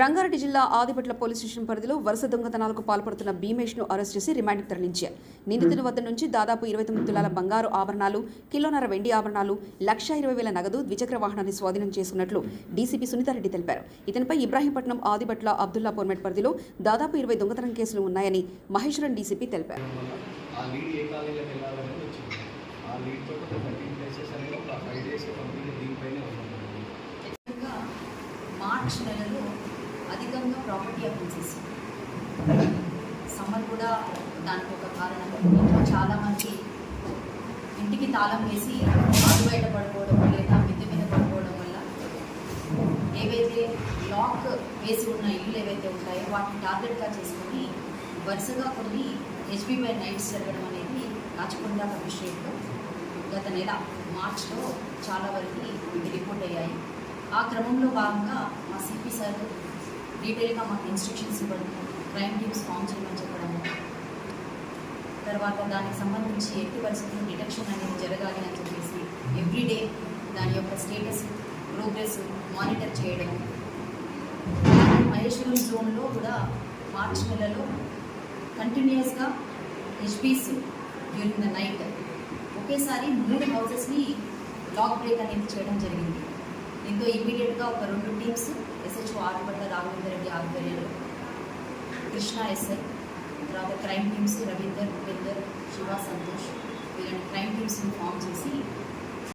రంగారెడ్డి జిల్లా Adibatla police station పరిధిలో వరుస దొంగతనాలకు పాల్పడుతున్న భీమేష్ను అరెస్ట్ చేసి రిమాండ్కి తరలించారు. నిందితుడి వద్ద నుంచి దాదాపు ఇరవై తొమ్మిది తులాల బంగారు ఆభరణాలు కిలోన్నర వెండి ఆభరణాలు లక్ష ఇరవై వేల నగదు ద్విచక్ర వాహనాన్ని స్వాధీనం చేసుకున్నట్లు డీసీపీ సునీతారెడ్డి తెలిపారు. ఇతనిపై ఇబ్రాహీంపట్నం ఆదిపట్ల అబ్దుల్లా పోర్మెట్ పరిధిలో దాదాపు ఇరవై దొంగతనం కేసులు ఉన్నాయని మహేశ్వరన్ డీసీపీ తెలిపారు. ఆ ప్లేసెస్ అనేది ఒక ఫైవ్ డేస్ కంప్లీట్ దీనిపైనే ఉన్నాం మార్చ్ నెలలో అధికంగా ప్రాపర్టీ అఫెన్సెస్ సమ్మర్ కూడా దానికి ఒక కారణం. చాలామంది ఇంటికి తాళం వేసి ఆరు బయట పడిపోవడం లేదా మిద్దె మీద పడిపోవడం వల్ల ఏవైతే లాక్ వేసి ఉన్న ఇల్లు ఏవైతే ఉంటాయో వాటిని టార్గెట్గా చేసుకొని వరుసగా కొన్ని హెచ్బిబై నైట్స్ జరగడం అనేది రాచకొండ కమిషనరేట్లో గత నెల మార్చ్లో చాలా వరకు రిపోర్ట్ అయ్యాయి. ఆ క్రమంలో భాగంగా మా సిపి సార్ డీటెయిల్గా మాకు ఇన్స్ట్రక్షన్స్ ఇవ్వడం. క్రైమ్ టీమ్స్ ఫామ్ చేయమని చెప్పడము. తర్వాత దానికి సంబంధించి ఎట్టి పరిస్థితుల్లో డిటెక్షన్ అనేది జరగాలి అని చెప్పేసి ఎవ్రీడే దాని యొక్క స్టేటస్ ప్రోగ్రెస్ మానిటర్ చేయడం మహేశ్వరం జోన్లో కూడా మార్చ్ నెలలో కంటిన్యూస్గా హెచ్పీస్ డ్యూరింగ్ ద నైట్ ఒకేసారి మూడు హౌసెస్ని లాక్ బ్రేక్ అనేది చేయడం జరిగింది. దీంతో ఇమీడియట్గా ఒక రెండు టీమ్స్ ఎస్హెచ్ఓ ఆదిపట్ల రాఘవేందర్ రెడ్డి ఆధ్వర్యంలో కృష్ణ ఎస్ఐ తర్వాత క్రైమ్ టీమ్స్ రవీందర్ ఉపేందర్ శివ సంతోష్ వీళ్ళని క్రైమ్ టీమ్స్ని ఫామ్ చేసి